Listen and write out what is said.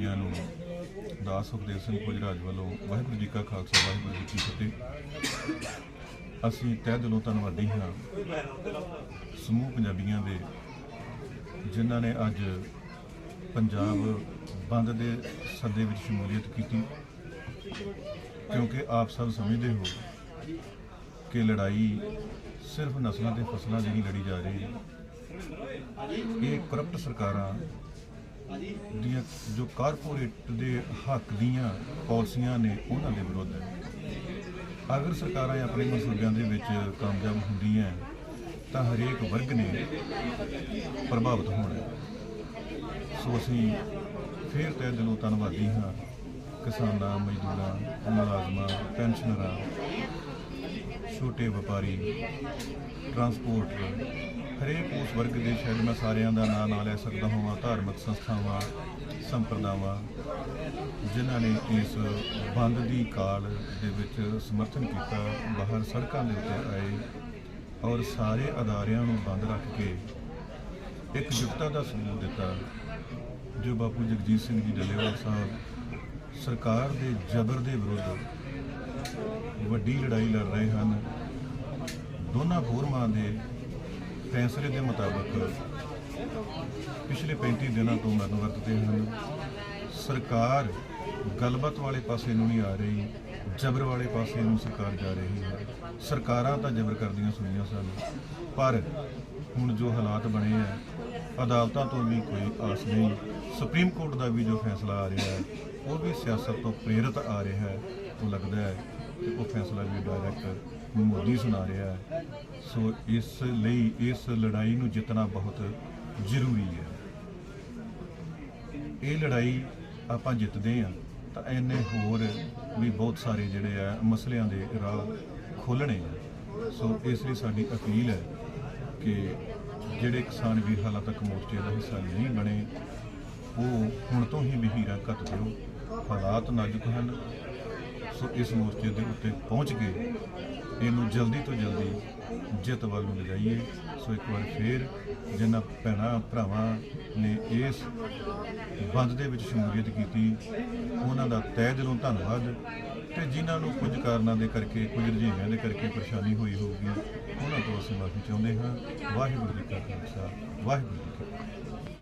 ਪੰਜਾਬੀਆਂ ਨੂੰ ਦਾਸ ਸੁਖਦੇਵ ਸਿੰਘ ਪੁਜਰਾਜ ਵੱਲੋਂ ਵਾਹਿਗੁਰੂ ਜੀ ਕਾ ਖਾਲਸਾ, ਵਾਹਿਗੁਰੂ ਜੀ ਕੀ ਫਤਿਹ। ਅਸੀਂ ਤਹਿ ਦਿਲੋਂ ਧੰਨਵਾਦੀ ਹਾਂ ਸਮੂਹ ਪੰਜਾਬੀਆਂ ਦੇ, ਜਿਨ੍ਹਾਂ ਨੇ ਅੱਜ ਪੰਜਾਬ ਬੰਦ ਦੇ ਸੱਦੇ ਵਿੱਚ ਸ਼ਮੂਲੀਅਤ ਕੀਤੀ। ਕਿਉਂਕਿ ਆਪ ਸਭ ਸਮਝਦੇ ਹੋ ਕਿ ਲੜਾਈ ਸਿਰਫ ਨਸਲਾਂ ਤੇ ਫਸਲਾਂ ਦੀ ਨਹੀਂ ਲੜੀ ਜਾ ਰਹੀ। ਹੈ ਇਹ ਕਰਪਟ ਸਰਕਾਰਾਂ ਦੀਆਂ ਜੋ ਕਾਰਪੋਰੇਟ ਦੇ ਹੱਕ ਦੀਆਂ ਪਾਲਿਸੀਆਂ ਨੇ ਉਹਨਾਂ ਦੇ ਵਿਰੁੱਧ ਹੈ। ਅਗਰ ਸਰਕਾਰਾਂ ਆਪਣੇ ਮਨਸੂਬਿਆਂ ਦੇ ਵਿੱਚ ਕਾਮਯਾਬ ਹੁੰਦੀਆਂ ਤਾਂ ਹਰੇਕ ਵਰਗ ਨੇ ਪ੍ਰਭਾਵਿਤ ਹੋਣਾ ਸੋ ਅਸੀਂ ਫੇਰ ਤਹਿ ਦਿਲੋਂ ਧੰਨਵਾਦੀ ਹਾਂ ਕਿਸਾਨਾਂ, ਮਜ਼ਦੂਰਾਂ, ਮੁਲਾਜ਼ਮਾਂ, ਪੈਨਸ਼ਨਰਾਂ ਛੋਟੇ ਵਪਾਰੀ ਟਰਾਂਸਪੋਰਟ ਹਰੇਕ ਉਸ ਵਰਗ ਦੇ ਸ਼ਾਇਦ ਮੈਂ ਸਾਰਿਆਂ ਦਾ ਨਾਂ ਨਾ ਲੈ ਸਕਦਾ ਹਾਂ ਧਾਰਮਿਕ ਸੰਸਥਾਵਾਂ, ਸੰਪਰਦਾਵਾਂ, ਜਿਨ੍ਹਾਂ ਨੇ ਇਸ ਬੰਦ ਦੀ ਕਾਲ ਦੇ ਵਿੱਚ ਸਮਰਥਨ ਕੀਤਾ, ਬਾਹਰ ਸੜਕਾਂ ਦੇ ਉੱਤੇ ਆਏ ਔਰ ਸਾਰੇ ਅਦਾਰਿਆਂ ਨੂੰ ਬੰਦ ਰੱਖ ਕੇ ਇੱਕ ਜੁਗਤਾ ਦਾ ਸਬੂਤ ਦਿੱਤਾ, ਜੋ ਬਾਪੂ ਜਗਜੀਤ ਸਿੰਘ ਜੀ ਡੱਲੇਵਾਲ ਸਾਹਿਬ ਸਰਕਾਰ ਦੇ ਜ਼ਬਰ ਦੇ ਵਿਰੁੱਧ ਵੱਡੀ ਲੜਾਈ ਲੜ ਰਹੇ ਹਨ। ਦੋਨਾਂ ਫੋਰਮਾਂ ਦੇ ਫੈਸਲੇ ਦੇ ਮੁਤਾਬਕ ਪਿਛਲੇ 35 ਦਿਨਾਂ ਤੋਂ ਮਰਨ ਵਰਤਦੇ ਹਨ। ਸਰਕਾਰ ਗੱਲਬਾਤ ਵਾਲੇ ਪਾਸੇ ਨੂੰ ਨਹੀਂ ਆ ਰਹੀ। ਜ਼ਬਰ ਵਾਲੇ ਪਾਸੇ ਨੂੰ ਸਰਕਾਰ ਜਾ ਰਹੀ ਹੈ। ਸਰਕਾਰਾਂ ਤਾਂ ਜ਼ਬਰ ਕਰਦੀਆਂ ਸੁਣੀਆਂ ਸਨ। ਪਰ ਹੁਣ ਜੋ ਹਾਲਾਤ ਬਣੇ ਆ ਅਦਾਲਤਾਂ ਤੋਂ ਵੀ ਕੋਈ ਆਸ ਨਹੀਂ। ਸੁਪਰੀਮ ਕੋਰਟ ਦਾ ਵੀ ਜੋ ਫੈਸਲਾ ਆ ਰਿਹਾ ਹੈ, ਉਹ ਵੀ ਸਿਆਸਤ ਤੋਂ ਪ੍ਰੇਰਿਤ ਆ ਰਿਹਾ ਹੈ। ਉਹ ਲੱਗਦਾ ਹੈ ਕਿ ਉਹ ਫੈਸਲਾ ਵੀ ਡਾਇਰੈਕਟ ਮੋਦੀ ਸੁਣਾ ਰਿਹਾ ਹੈ। ਸੋ ਇਸ ਲਈ ਇਸ ਲੜਾਈ ਨੂੰ ਜਿੱਤਣਾ ਬਹੁਤ ਜ਼ਰੂਰੀ ਹੈ। ਇਹ ਲੜਾਈ ਆਪਾਂ ਜਿੱਤਦੇ ਆ ਤਾਂ ਐਨੇ ਹੋਰ ਵੀ ਬਹੁਤ ਸਾਰੇ ਜਿਹੜੇ ਆ ਮਸਲਿਆਂ ਦੇ ਰਾਹ ਖੋਲਣੇ ਆ। ਸੋ ਇਸ ਲਈ ਸਾਡੀ ਅਪੀਲ ਹੈ ਕਿ ਜਿਹੜੇ ਕਿਸਾਨ ਵੀਰ ਹਾਲਾਂ ਤੱਕ ਮੋਰਚੇ ਦਾ ਹਿੱਸਾ ਨਹੀਂ ਬਣੇ, ਉਹ ਹੁਣ ਤੋਂ ਹੀ ਵਹੀਰਾਂ ਘੱਟ ਦਿਓ। ਹਾਲਾਤ ਨਾਜ਼ੁਕ ਹਨ। ਸੋ ਇਸ ਮੋਰਚੇ ਦੇ ਉੱਤੇ ਪਹੁੰਚ ਕੇ ਇਹਨੂੰ ਜਲਦੀ ਤੋਂ ਜਲਦੀ ਜਿੱਤ ਵੱਲ ਨੂੰ ਲਿਜਾਈਏ। ਸੋ ਇੱਕ ਵਾਰ ਫੇਰ ਜਿਨ੍ਹਾਂ ਭੈਣਾਂ, ਭਰਾਵਾਂ ਨੇ ਇਸ ਬੰਦ ਦੇ ਵਿੱਚ ਸ਼ਮੂਲੀਅਤ ਕੀਤੀ, ਉਹਨਾਂ ਦਾ ਤਹਿ ਦਿਲੋਂ ਧੰਨਵਾਦ ਤੇ ਜਿਨ੍ਹਾਂ ਨੂੰ ਕੁਝ ਕਾਰਨਾਂ ਦੇ ਕਰਕੇ, ਕੁਝ ਰੁਝੇਵਿਆਂ ਦੇ ਕਰਕੇ ਪਰੇਸ਼ਾਨੀ ਹੋਈ ਹੋਊਗੀ, ਉਹਨਾਂ ਤੋਂ ਅਸੀਂ ਮਾਫੀ ਚਾਹੁੰਦੇ ਹਾਂ। ਵਾਹਿਗੁਰੂ ਜੀ ਕਾ ਖਾਲਸਾ, ਵਾਹਿਗੁਰੂ ਜੀ ਕੀ ਫਤਿਹ।